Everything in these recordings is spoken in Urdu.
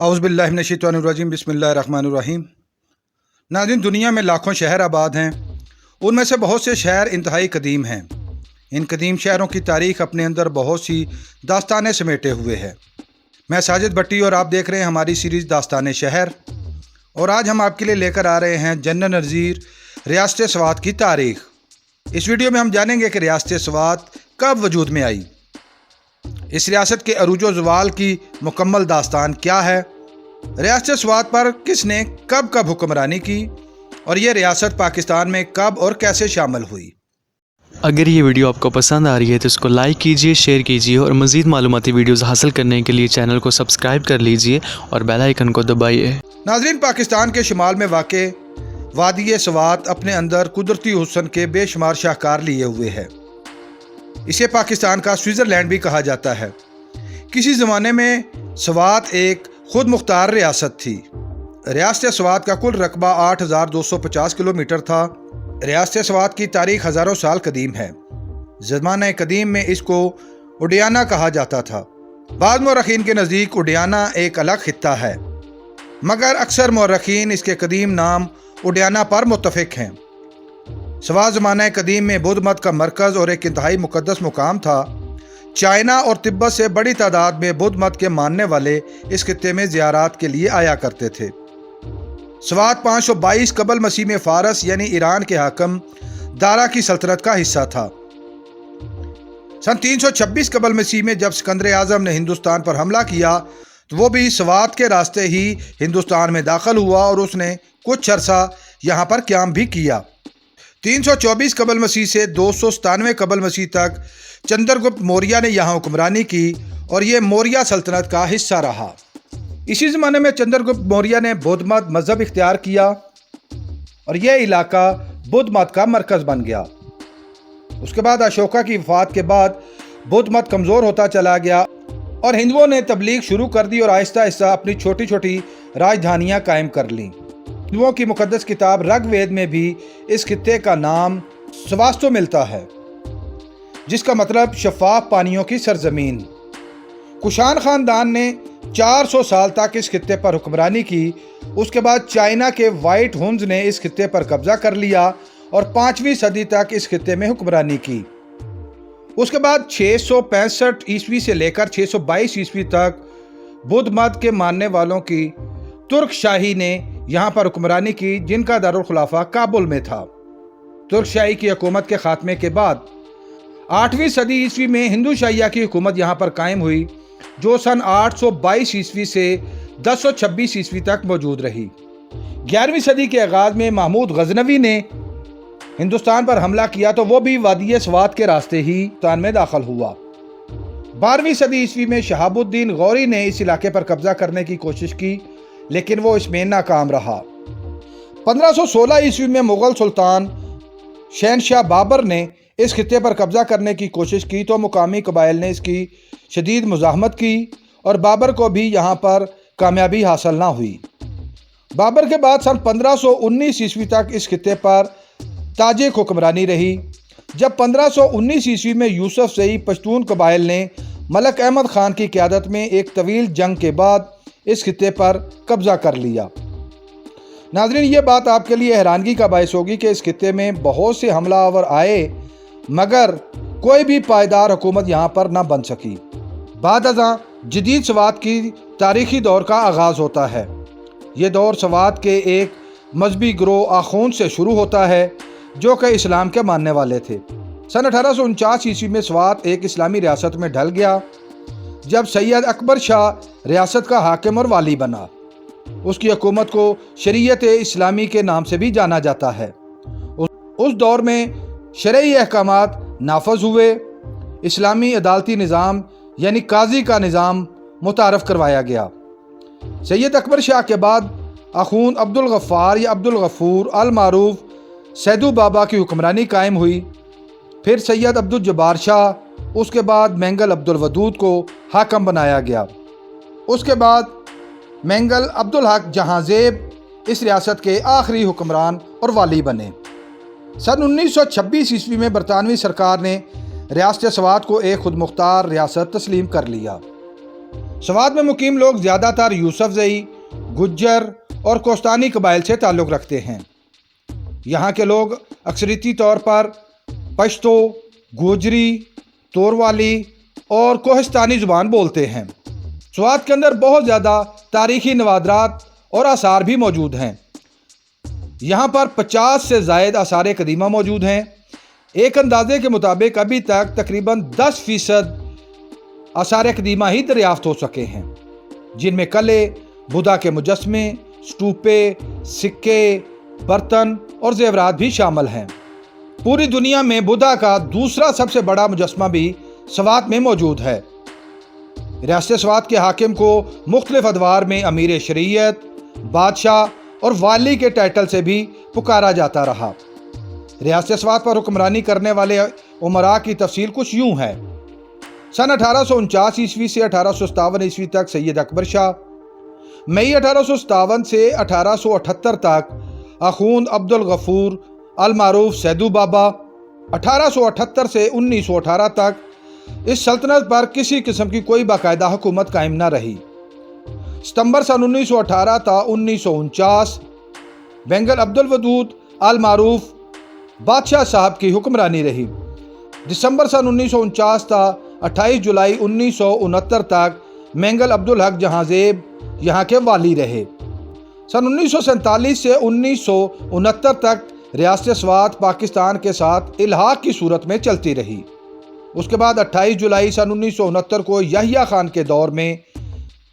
اعوذ باللہ من الشیطان الرجیم، بسم اللہ الرحمن الرحیم۔ ناظرین، دنیا میں لاکھوں شہر آباد ہیں۔ ان میں سے بہت سے شہر انتہائی قدیم ہیں۔ ان قدیم شہروں کی تاریخ اپنے اندر بہت سی داستانیں سمیٹے ہوئے ہے میں ساجد بٹی اور آپ دیکھ رہے ہیں ہماری سیریز داستان شہر۔ اور آج ہم آپ کے لیے لے کر آ رہے ہیں جنرل نذیر ریاست سوات کی تاریخ۔ اس ویڈیو میں ہم جانیں گے کہ ریاست سوات کب وجود میں آئی۔ اس ریاست کے عروج و زوال کی مکمل داستان کیا ہے؟ ریاست سوات پر کس نے کب کب حکمرانی کی؟ اور یہ ریاست پاکستان میں کب اور کیسے شامل ہوئی؟ اگر یہ ویڈیو آپ کو پسند آ رہی ہے تو اس کو لائک کیجیے شیئر کیجیے اور مزید معلوماتی ویڈیوز حاصل کرنے کے لیے چینل کو سبسکرائب کر لیجیے اور بیل آئیکن کو دبائیے۔ ناظرین پاکستان کے شمال میں واقع وادی سوات اپنے اندر قدرتی حسن کے بے شمار شاہکار لیے ہوئے ہے۔ اسے پاکستان کا سوئٹزرلینڈ بھی کہا جاتا ہے۔ کسی زمانے میں سوات ایک خود مختار ریاست تھی۔ ریاست سوات کا کل رقبہ آٹھ ہزار دو سو پچاس کلو میٹر تھا۔ ریاست سوات کی تاریخ ہزاروں سال قدیم ہے۔ زمانہ قدیم میں اس کو اڈیانہ کہا جاتا تھا۔ بعض مورخین کے نزدیک اڈیانہ ایک الگ خطہ ہے۔ مگر اکثر مورخین اس کے قدیم نام اڈیانہ پر متفق ہیں۔ سوات زمانہ قدیم میں بدھ مت کا مرکز اور ایک انتہائی مقدس مقام تھا۔ چائنا اور تبت سے بڑی تعداد میں بدھ مت کے ماننے والے اس خطے میں زیارات کے لیے آیا کرتے تھے۔ سوات پانچ سو بائیس قبل مسیح میں فارس یعنی ایران کے حاکم دارا کی سلطنت کا حصہ تھا۔ سن تین سو چھبیس قبل مسیح میں جب سکندر اعظم نے ہندوستان پر حملہ کیا، تو وہ بھی سوات کے راستے ہی ہندوستان میں داخل ہوا اور اس نے کچھ عرصہ یہاں پر قیام بھی کیا۔ تین سو چوبیس قبل مسیح سے دو سو ستانوے قبل مسیح تک چندر گپت موریہ نے یہاں حکمرانی کی اور یہ موریہ سلطنت کا حصہ رہا۔ اسی زمانے میں چندر گپت موریہ نے بدھ مت مذہب اختیار کیا اور یہ علاقہ بدھ مت کا مرکز بن گیا۔ اس کے بعد اشوکا کی وفات کے بعد بدھ مت کمزور ہوتا چلا گیا اور ہندوؤں نے تبلیغ شروع کر دی اور آہستہ آہستہ اپنی چھوٹی چھوٹی راجدھانیاں قائم کر لیں۔ ہندوؤں کی مقدس کتاب رگ وید میں بھی اس خطے کا نام سواستو ملتا ہے، جس کا مطلب شفاف پانیوں کی سرزمین۔ کشان خاندان نے چار سو سال تک اس خطے پر حکمرانی کی، اس کے بعد چائنا کے وائٹ ہونز نے اس خطے پر قبضہ کر لیا اور پانچویں صدی تک اس خطے میں حکمرانی کی۔ اس کے بعد چھ سو پینسٹھ عیسوی سے لے کر چھ سو بائیس عیسوی تک بدھ مت کے ماننے والوں کی ترک شاہی نے یہاں پر حکمرانی کی جن کا دارالخلافہ کابل میں تھا۔ ترک شاہی کی حکومت کے خاتمے کے بعد آٹھویں صدی عیسوی میں ہندو شاہیہ کی حکومت یہاں پر قائم ہوئی، جو سن آٹھ سو بائیس عیسوی سے دس سو چھبیس عیسوی تک موجود رہی۔ گیارہویں صدی کے آغاز میں محمود غزنوی نے ہندوستان پر حملہ کیا تو وہ بھی وادی سوات کے راستے ہی ہندوستان میں داخل ہوا۔ بارہویں صدی عیسوی میں شہاب الدین غوری نے اس علاقے پر قبضہ کرنے کی کوشش کی لیکن وہ اس میں ناکام رہا۔ پندرہ سو سولہ عیسوی میں مغل سلطان شہنشاہ بابر نے اس خطے پر قبضہ کرنے کی کوشش کی تو مقامی قبائل نے اس کی شدید مزاحمت کی اور بابر کو بھی یہاں پر کامیابی حاصل نہ ہوئی۔ بابر کے بعد سن پندرہ سو انیس عیسوی تک اس خطے پر تاجک حکمرانی رہی۔ جب پندرہ سو انیس عیسوی میں یوسف سئی پشتون قبائل نے ملک احمد خان کی قیادت میں ایک طویل جنگ کے بعد اس خطے پر قبضہ کر لیا۔ ناظرین، یہ بات آپ کے لیے حیرانگی کا باعث ہوگی کہ اس خطے میں بہت سے حملہ آور آئے، مگر کوئی بھی پائیدار حکومت یہاں پر نہ بن سکی۔ بعد ازاں جدید سوات کی تاریخی دور کا آغاز ہوتا ہے۔ یہ دور سوات کے ایک مذہبی گروہ آخون سے شروع ہوتا ہے، جو کہ اسلام کے ماننے والے تھے۔ سن اٹھارہ سو انچاس عیسوی میں سوات ایک اسلامی ریاست میں ڈھل گیا۔ جب سید اکبر شاہ ریاست کا حاکم اور والی بنا، اس کی حکومت کو شریعت اسلامی کے نام سے بھی جانا جاتا ہے۔ اس دور میں شرعی احکامات نافذ ہوئے، اسلامی عدالتی نظام یعنی قاضی کا نظام متعارف کروایا گیا۔ سید اکبر شاہ کے بعد اخون عبد الغفار یا عبد الغفور المعروف سیدو بابا کی حکمرانی قائم ہوئی۔ پھر سید عبد الجبار شاہ، اس کے بعد مینگل عبد الودود کو حاکم بنایا گیا۔ اس کے بعد مینگل عبدالحق جہاں زیب اس ریاست کے آخری حکمران اور والی بنے۔ سن انیس سو چھبیس عیسوی میں برطانوی سرکار نے ریاست سوات کو ایک خود مختار ریاست تسلیم کر لیا۔ سوات میں مقیم لوگ زیادہ تر یوسف زئی، گجر اور کوستانی قبائل سے تعلق رکھتے ہیں۔ یہاں کے لوگ اکثریتی طور پر پشتو، گوجری، توروالی اور کوہستانی زبان بولتے ہیں۔ سوات کے اندر بہت زیادہ تاریخی نوادرات اور آثار بھی موجود ہیں۔ یہاں پر پچاس سے زائد آثار قدیمہ موجود ہیں۔ ایک اندازے کے مطابق ابھی تک تقریباً دس فیصد آثار قدیمہ ہی دریافت ہو سکے ہیں۔ جن میں کلے بدھا کے مجسمے، سٹوپے، سکے، برتن اور زیورات بھی شامل ہیں۔ پوری دنیا میں بدھا کا دوسرا سب سے بڑا مجسمہ بھی سوات میں موجود ہے۔ ریاست سوات کے حاکم کو مختلف ادوار میں امیر شریعت، بادشاہ اور والی کے ٹائٹل سے بھی پکارا جاتا رہا۔ ریاست سوات پر حکمرانی کرنے والے عمراء کی تفصیل کچھ یوں ہے۔ سن اٹھارہ سو انچاس عیسوی سے اٹھارہ سو ستاون عیسوی تک سید اکبر شاہ۔ مئی اٹھارہ سو ستاون سے اٹھارہ سو اٹھتر تک اخوند عبد الغفور المعروف سیدو بابا۔ اٹھارہ سو اٹھتر سے انیس سو اٹھارہ تک اس سلطنت پر کسی قسم کی کوئی باقاعدہ حکومت قائم نہ رہی۔ ستمبر سن انیس سو اٹھارہ تا انیس سو انچاس بینگل عبد الودود المعروف بادشاہ صاحب کی حکمرانی رہی۔ دسمبر سن انیس سو انچاس تا اٹھائیس جولائی انیس سو انہتر تک مینگل عبد الحق جہاں زیب یہاں کے والی رہے۔ سن انیس سو سینتالیس سے انیس سو انہتر تک ریاست سوات پاکستان کے ساتھ الحاق کی صورت میں چلتی رہی۔ اس کے بعد اٹھائیس جولائی سن انیس سو انہتر کو یحییٰ خان کے دور میں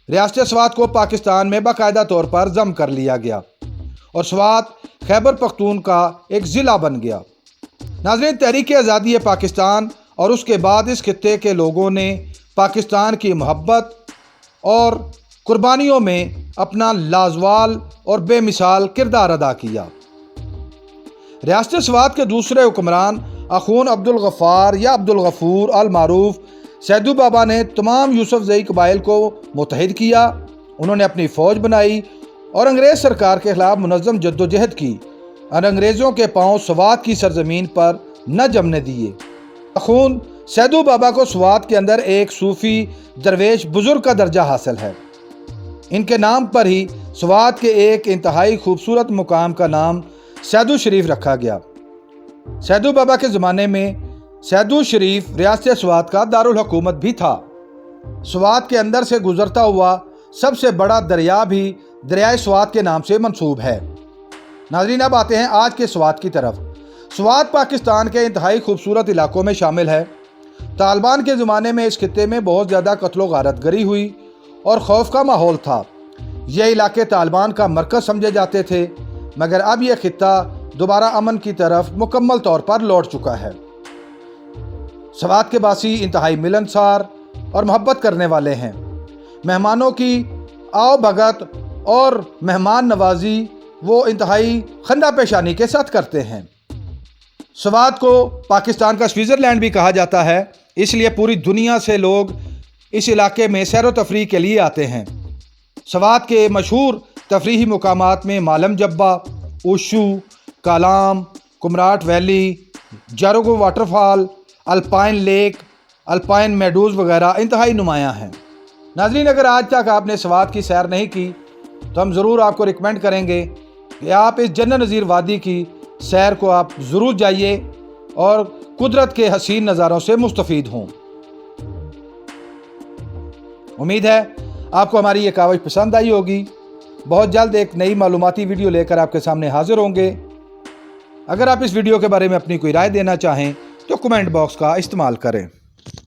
ریاست سوات کو پاکستان میں باقاعدہ طور پر ضم کر لیا گیا اور سوات خیبر پختون کا ایک ضلع بن گیا۔ ناظرین، تحریک آزادی پاکستان اور اس کے بعد اس خطے کے لوگوں نے پاکستان کی محبت اور قربانیوں میں اپنا لازوال اور بے مثال کردار ادا کیا۔ ریاست سوات کے دوسرے حکمران اخون عبد الغفار یا عبد الغفور المعروف، سیدو بابا نے تمام یوسف زئی قبائل کو متحد کیا، انہوں نے اپنی فوج بنائی اور انگریز سرکار کے خلاف منظم جد و جہد کی۔ اور انگریزوں کے پاؤں سوات کی سرزمین پر نہ جمنے دیے۔ اخون، سیدو بابا کو سوات کے اندر ایک صوفی درویش بزرگ کا درجہ حاصل ہے۔ ان کے نام پر ہی سوات کے ایک انتہائی خوبصورت مقام کا نام سیدو شریف رکھا گیا۔ سیدو بابا کے زمانے میں سیدو شریف ریاست سوات کا دارالحکومت بھی تھا۔ سوات کے اندر سے گزرتا ہوا سب سے بڑا دریا بھی دریائے سوات کے نام سے منسوب ہے۔ ناظرین، اب آتے ہیں آج کے سوات کی طرف۔ سوات پاکستان کے انتہائی خوبصورت علاقوں میں شامل ہے۔ طالبان کے زمانے میں اس خطے میں بہت زیادہ قتل و غارت گری ہوئی اور خوف کا ماحول تھا۔ یہ علاقے طالبان کا مرکز سمجھے جاتے تھے، مگر اب یہ خطہ دوبارہ امن کی طرف مکمل طور پر لوٹ چکا ہے۔ سوات کے باسی انتہائی ملنسار اور محبت کرنے والے ہیں۔ مہمانوں کی آؤ بھگت اور مہمان نوازی وہ انتہائی خندہ پیشانی کے ساتھ کرتے ہیں۔ سوات کو پاکستان کا سوئٹزرلینڈ بھی کہا جاتا ہے، اس لیے پوری دنیا سے لوگ اس علاقے میں سیر و تفریح کے لیے آتے ہیں۔ سوات کے مشہور تفریحی مقامات میں Malam Jabba Ushu Kalam, Kumrat valley, Jarogo water fall alpine lake, alpine meadows وغیرہ انتہائی نمایاں ہیں۔ ناظرین، اگر آج تک آپ نے سوات کی سیر نہیں کی، تو ہم ضرور آپ کو ریکمینڈ کریں گے کہ آپ اس جن نظیر وادی کی سیر کو آپ ضرور جائیے اور قدرت کے حسین نظاروں سے مستفید ہوں۔ امید ہے آپ کو ہماری یہ کاوش پسند آئی ہوگی۔ بہت جلد ایک نئی معلوماتی ویڈیو لے کر آپ کے سامنے حاضر ہوں گے۔ اگر آپ اس ویڈیو کے بارے میں اپنی کوئی رائے دینا چاہیں تو کمنٹ باکس کا استعمال کریں۔